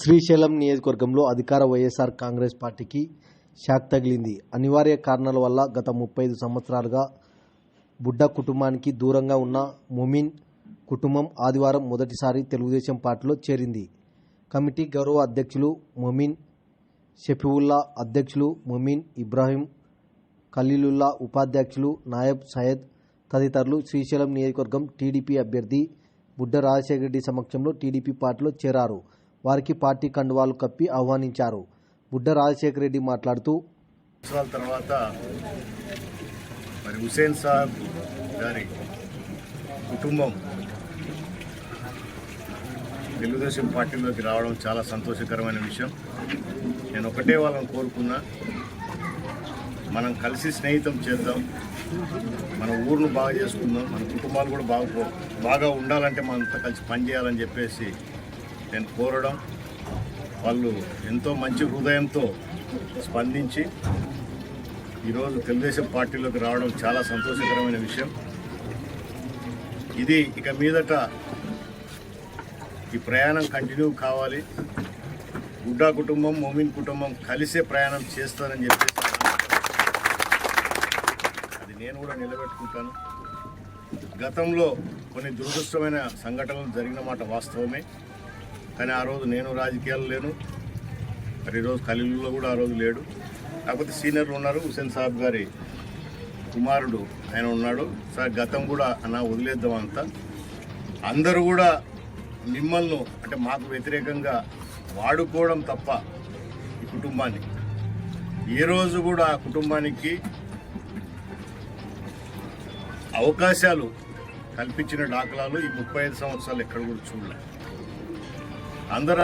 శ్రీశైలం నియోజకవర్గంలో అధికార వైఎస్ఆర్ కాంగ్రెస్ పార్టీకి షాక్ తగిలింది. అనివార్య కారణాల వల్ల గత ముప్పై ఐదు సంవత్సరాలుగా బుడ్డ కుటుంబానికి దూరంగా ఉన్న మొమిన్ కుటుంబం ఆదివారం మొదటిసారి తెలుగుదేశం పార్టీలో చేరింది. కమిటీ గౌరవ అధ్యక్షులు మొమిన్ షఫీవుల్లా అధ్యక్షులు మొమిన్ ఇబ్రాహీం ఖలీలుల్లా ఉపాధ్యక్షులు నాయబ్ సయ్యద్ తదితరులు శ్రీశైలం నియోజకవర్గం టీడీపీ అభ్యర్థి బుడ్డ రాజశేఖర రెడ్డి సమక్షంలో టీడీపీ పార్టీలో చేరారు. వారికి పార్టీ కండువాలు కప్పి ఆహ్వానించారు. బుడ్డ రాజశేఖర రెడ్డి మాట్లాడుతూ సంవత్సరాల తర్వాత మరి హుసేన్ సాబ్ గారి కుటుంబం తెలుగుదేశం పార్టీలోకి రావడం చాలా సంతోషకరమైన విషయం. నేను ఒకటే వాళ్ళని కోరుకున్నా మనం కలిసి స్నేహితం చేద్దాం మన ఊరును బాగా చేసుకుందాం మన కుటుంబాలు కూడా బాగా బాగా ఉండాలంటే మనంతా కలిసి పనిచేయాలని చెప్పేసి నేను కోరడం వాళ్ళు ఎంతో మంచి హృదయంతో స్పందించి ఈరోజు తెలుగుదేశం పార్టీలోకి రావడం చాలా సంతోషకరమైన విషయం. ఇది ఇక మీదట ఈ ప్రయాణం కంటిన్యూ కావాలి. గుడ్డా కుటుంబం మోమిన్ కుటుంబం కలిసే ప్రయాణం చేస్తారని చెప్పేసి అది నేను కూడా నిలబెట్టుకుంటాను. గతంలో కొన్ని దురదృష్టమైన సంఘటనలు జరిగిన మాట వాస్తవమే. కానీ ఆ రోజు నేను రాజకీయాలు లేను. మరి ఈరోజు ఖలీలులో కూడా ఆ రోజు లేడు. కాకపోతే సీనియర్లు ఉన్నారు. హుసేన్ సాబ్ గారి కుమారుడు ఆయన ఉన్నాడు. సార్ గతం కూడా అన్న వదిలేద్దాం అంతా. అందరూ కూడా మిమ్మల్ని అంటే మాకు వ్యతిరేకంగా వాడుకోవడం తప్ప ఈ కుటుంబాన్ని. ఏ రోజు కూడా ఆ కుటుంబానికి అవకాశాలు కల్పించిన దాఖలాలు ఈ ముప్పై ఐదు సంవత్సరాలు ఎక్కడ కూడా చూడలేదు అందరూ